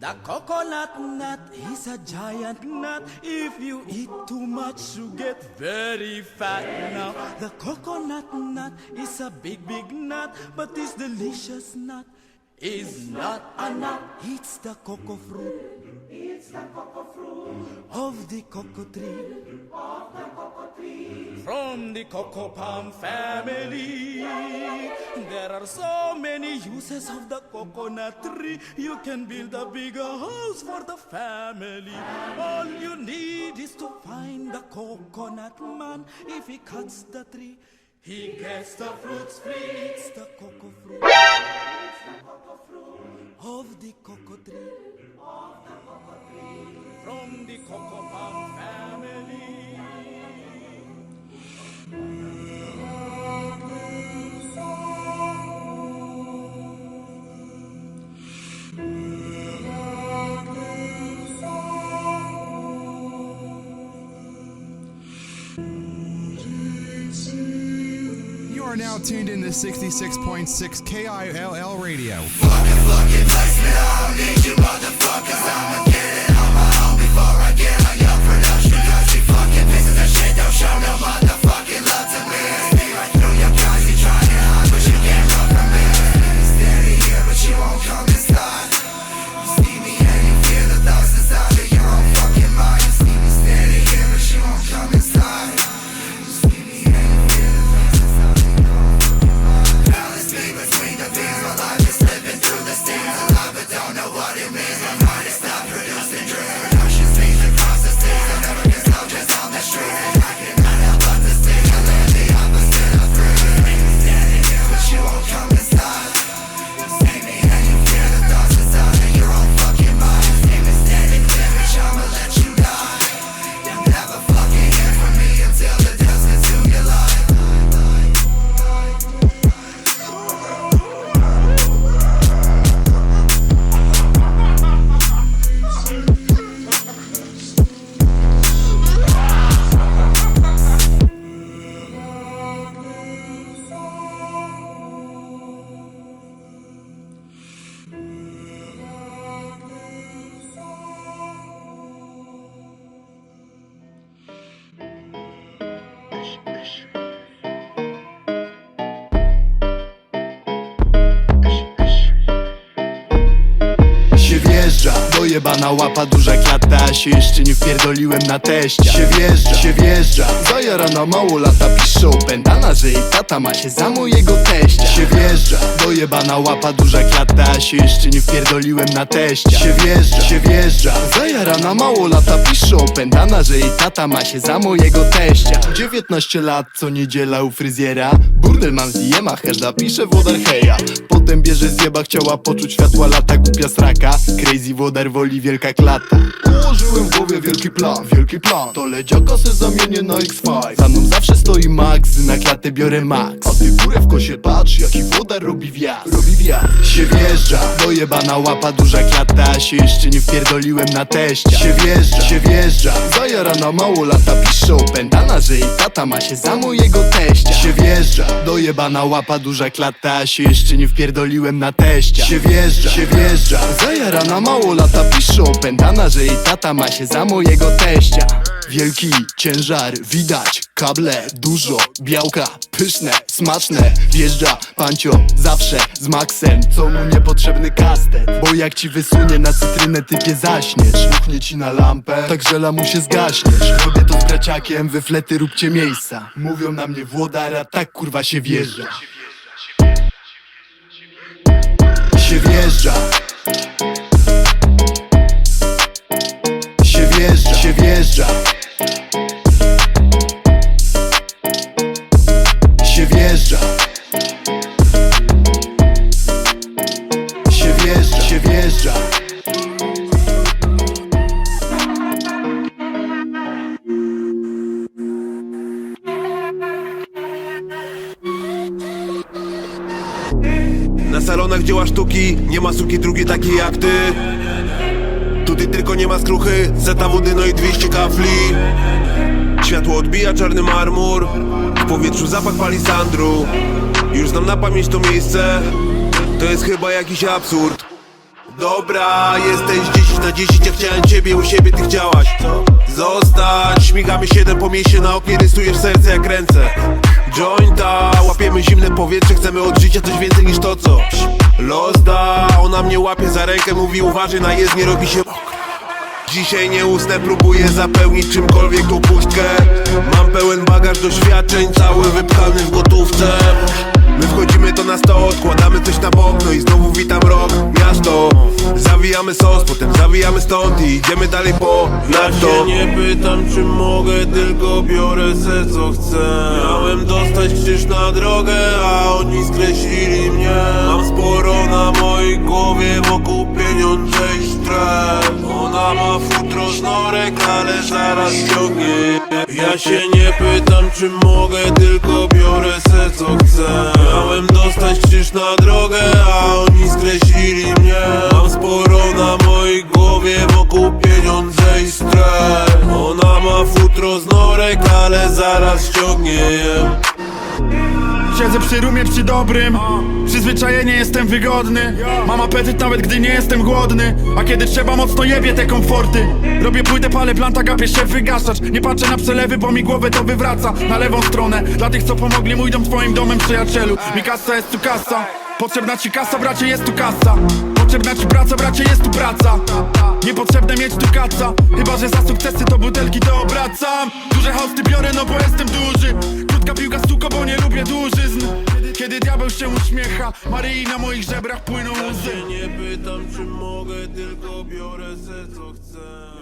The coconut nut is a giant nut. If you eat too much, you get very fat. Now, the coconut nut is a big, big nut, but this delicious nut is not a nut. It's the cocoa fruit. It's the cocoa fruit of the cocoa tree. From the cocoa palm family, there are so many uses of the coconut tree. You can build a bigger house for the family. All you need is to find the coconut man. If he cuts the tree, he gets the fruits free. It's the cocoa fruit. It's the cocoa fruit of the cocoa tree. Of the cocoa tree. From the cocoa palm are now tuned in to 66.6 KILL Radio. się wjeżdża Dojebana łapa, duża klata Się jeszcze nie wpierdoliłem na teścia Się wjeżdża, się wjeżdża Zajarana mało lata piszą Pędana, że jej tata ma się za mojego teścia. Się wjeżdża Dojebana łapa, duża klata Się jeszcze nie wpierdoliłem na teścia Się wjeżdża, się wjeżdża Zajarana mało lata piszą Pędana, że jej tata ma się za mojego teścia. 19 lat, co niedziela u fryzjera. Burdel mam z Diema, każda pisze włodar heja Potem bierze zjeba, chciała poczuć światła lata Głupia sraka, crazy włodar woli wielka klata. Ułożyłem w głowie wielki plan, wielki plan. To leciaka se zamienię na X5 Za mną zawsze stoi Max, na klatę biorę Max. A ty górę w kosie patrz, jaki włodar robi wjazd. Robi wjazd. Się wjeżdża, dojebana łapa, duża klata Się jeszcze nie wpierdoliłem na teścia. Się wjeżdża, się wjeżdża. Zajarana mało lata piszą Pędana, że jej tata ma się za mojego teścia. Się wjeżdża, dojebana łapa, duża klata. Się jeszcze nie wpierdoliłem na teścia. Się wjeżdża, się wjeżdża. Zajarana mało lata piszą Pędana, że jej tata ma się za mojego teścia. Wielki ciężar, widać Kable, dużo, białka, pyszne, smaczne. Wjeżdża pancio, zawsze z maksem Co mu niepotrzebny kastet. Bo jak ci wysunie na cytrynę typie zaśniesz. Ruchnie ci na lampę, tak żela mu się zgaśniesz. Robię to z braciakiem, wy flety róbcie miejsca. Mówią na mnie włodara, tak kurwa się wjeżdża. Się wjeżdża Na salonach dzieła sztuki Nie ma suki drugiej takiej jak ty. Tutaj tylko nie ma skruchy Zeta wody no i 200 kafli. Światło odbija czarny marmur W powietrzu zapach palisandru Już znam na pamięć to miejsce To jest chyba jakiś absurd Dobra, jesteś 10 na 10, ja chciałem ciebie u siebie, ty chciałaś. Zostać, śmigamy 7 po mieście na oknie, rysujesz serce jak ręce. Jointa, łapiemy zimne powietrze, chcemy od życia coś więcej niż to co. Los da, ona mnie łapie za rękę, mówi uważaj na jezdnię, robi się Dzisiaj nie usnę, próbuję zapełnić czymkolwiek tą pustkę Mam pełen bagaż doświadczeń, cały wypchany w gotówce My wchodzimy to na sto, odkładamy coś na bok No i znowu witam rok, miasto. Zawijamy sos, potem zawijamy stąd I idziemy dalej po Ja się nie pytam czy mogę, tylko biorę se co chcę. Miałem dostać krzyż na drogę, a oni skreślili mnie. Mam sporo na mojej głowie, wokół pieniądze i stres Ona ma futro z norek, ale zaraz ciągnie. Ja się nie pytam czy mogę, tylko biorę se co chcę. Miałem dostać krzyż na drogę, a oni skreślili mnie. Mam sporo na mojej głowie, wokół pieniądze i stres Ona ma futro z norek, ale zaraz ściągnie je Siedzę przy rumie przy dobrym. Przyzwyczajenie jestem wygodny. Mam apetyt nawet gdy nie jestem głodny. A kiedy trzeba mocno jebie te komforty. Robię płytę, palę planta, gapię się wygaszacz. Nie patrzę na przelewy, bo mi głowę to wywraca. Na lewą stronę, dla tych co pomogli mój dom twoim domem przyjacielu. Mi kasa jest tu kasa. Potrzebna ci kasa, bracie, jest tu kasa Potrzebna ci praca, bracie, jest tu praca. Niepotrzebne mieć tu kaca. Chyba, że za sukcesy to butelki to obracam. Duże hosty biorę, no bo jestem duży. Krótka piłka stuko, bo nie lubię dłużyzn. Kiedy diabeł się uśmiecha Maryi na moich żebrach płyną łzy. Nie pytam czy mogę, tylko biorę se co chcę